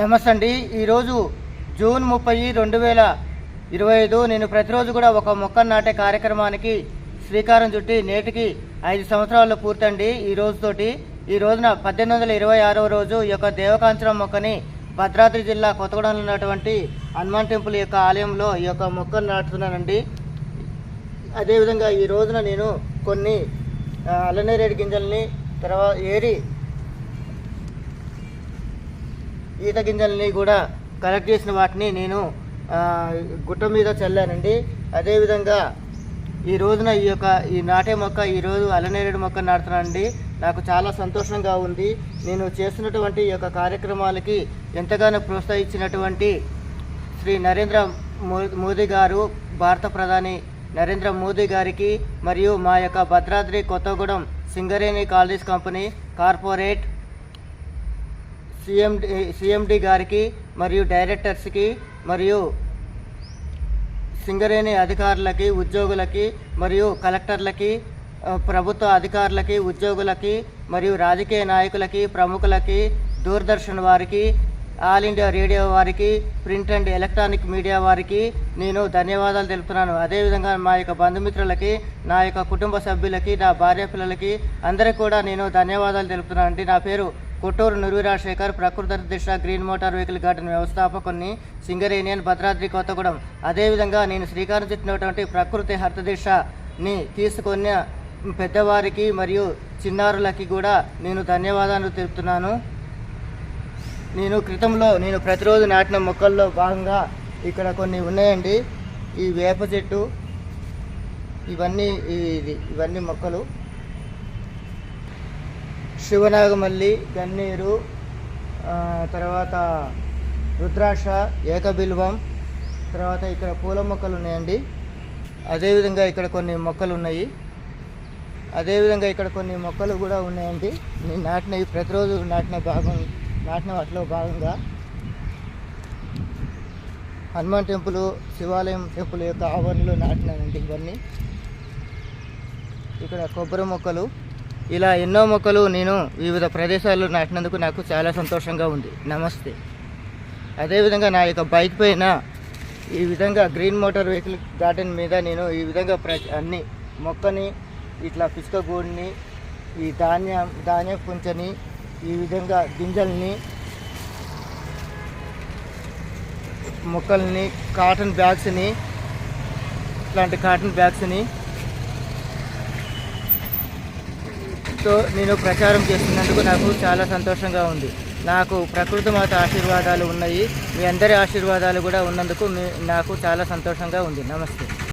నమస్తే అండి. ఈరోజు జూన్ ముప్పై రెండు వేల ఇరవై ఐదు నేను ప్రతిరోజు కూడా ఒక మొక్కను నాటే కార్యక్రమానికి శ్రీకారం చుట్టి నేటికి ఐదు సంవత్సరాలు పూర్తండి ఈ రోజుతోటి. ఈ రోజున పద్దెనిమిది వందల ఇరవై ఆరవ రోజు ఈ యొక్క దేవకాంచనం మొక్కని భద్రాద్రి జిల్లా కొత్తగూడెంలో ఉన్నటువంటి హనుమాన్ టెంపుల్ యొక్క ఆలయంలో ఈ యొక్క మొక్కను నాటుతున్నానండి. అదేవిధంగా ఈ రోజున నేను కొన్ని అల్లనేరేడు గింజల్ని తర్వాత ఏరి ఈత గింజల్ని కూడా కలెక్ట్ చేసిన వాటిని నేను గుట్ట మీద చల్లానండి. అదేవిధంగా ఈ రోజున ఈ యొక్క ఈ నాటే మొక్క ఈరోజు అలనేరేడు మొక్క నాటుతున్నానండి. నాకు చాలా సంతోషంగా ఉంది. నేను చేస్తున్నటువంటి ఈ యొక్క కార్యక్రమాలకి ఎంతగానో ప్రోత్సహించినటువంటి శ్రీ నరేంద్ర మో- మోదీ గారు భారత ప్రధాని నరేంద్ర మోదీ గారికి మరియు మా యొక్క Bhadradri Kothagudem Singareni college company corporate CMD CMD గారికి మరియు డైరెక్టర్స్కి మరియు సింగరేణి అధికారులకి ఉద్యోగులకి మరియు కలెక్టర్లకి ప్రభుత్వ అధికారులకి ఉద్యోగులకి మరియు రాజకీయ నాయకులకి ప్రముఖులకి దూరదర్శన్ వారికి ఆల్ ఇండియా రేడియో వారికి ప్రింట్ అండ్ ఎలక్ట్రానిక్ మీడియా వారికి నేను ధన్యవాదాలు తెలుపుతున్నాను. అదేవిధంగా మా యొక్క బంధుమిత్రులకి నా యొక్క కుటుంబ సభ్యులకి నా భార్య పిల్లలకి అందరికీ కూడా నేను ధన్యవాదాలు తెలుపుతున్నాను. అండి నా పేరు Kottoor నురువి Rajasekhar Prakruthi Disha green motor vehicle garden వ్యవస్థాపకుని Singarenian Bhadradri Kothagudem. అదేవిధంగా నేను శ్రీకారం చుట్టినటువంటి ప్రకృతి హరితదిశని తీసుకున్న పెద్దవారికి మరియు చిన్నారులకి కూడా నేను ధన్యవాదాలు తెలుపుతున్నాను. నేను క్రితంలో నేను ప్రతిరోజు నాటిన మొక్కల్లో భాగంగా ఇక్కడ కొన్ని ఉన్నాయండి. ఈ వేప చెట్టు ఇవన్నీ ఇది ఇవన్నీ మొక్కలు. శివనాగమల్లి గన్నేరు తర్వాత రుద్రాక్ష ఏకబిల్వం తర్వాత ఇక్కడ పూల మొక్కలు ఉన్నాయండి. అదేవిధంగా ఇక్కడ కొన్ని మొక్కలు ఉన్నాయి. అదేవిధంగా ఇక్కడ కొన్ని మొక్కలు కూడా ఉన్నాయండి. నేను నాటినవి ప్రతిరోజు నాటిన భాగం నాటిన వాటిలో భాగంగా హనుమాన్ టెంపుల్ శివాలయం టెంపుల్ యొక్క ఆవరణలో నాటినానండి ఇవన్నీ. ఇక్కడ కొబ్బరి మొక్కలు. ఇలా ఎన్నో మొక్కలు నేను వివిధ ప్రదేశాల్లో నాటినందుకు నాకు చాలా సంతోషంగా ఉంది. నమస్తే. అదేవిధంగా నా యొక్క బైక్ పైన ఈ విధంగా గ్రీన్ మోటార్ వెహికల్ గార్డెన్ మీద నేను ఈ విధంగా ప్ర అన్ని మొక్కని ఇట్లా పిసుక గూడిని ఈ ధాన్యం ధాన్య పుంచని ఈ విధంగా గింజల్ని మొక్కల్ని కాటన్ బ్యాగ్స్ని ఇట్లాంటి కాటన్ బ్యాగ్స్ని తో నేను ప్రచారం చేస్తున్నందుకు నాకు చాలా సంతోషంగా ఉంది. నాకు ప్రకృతి మాత ఆశీర్వాదాలు ఉన్నాయి. మీ అందరి ఆశీర్వాదాలు కూడా ఉన్నందుకు నాకు చాలా సంతోషంగా ఉంది. నమస్తే.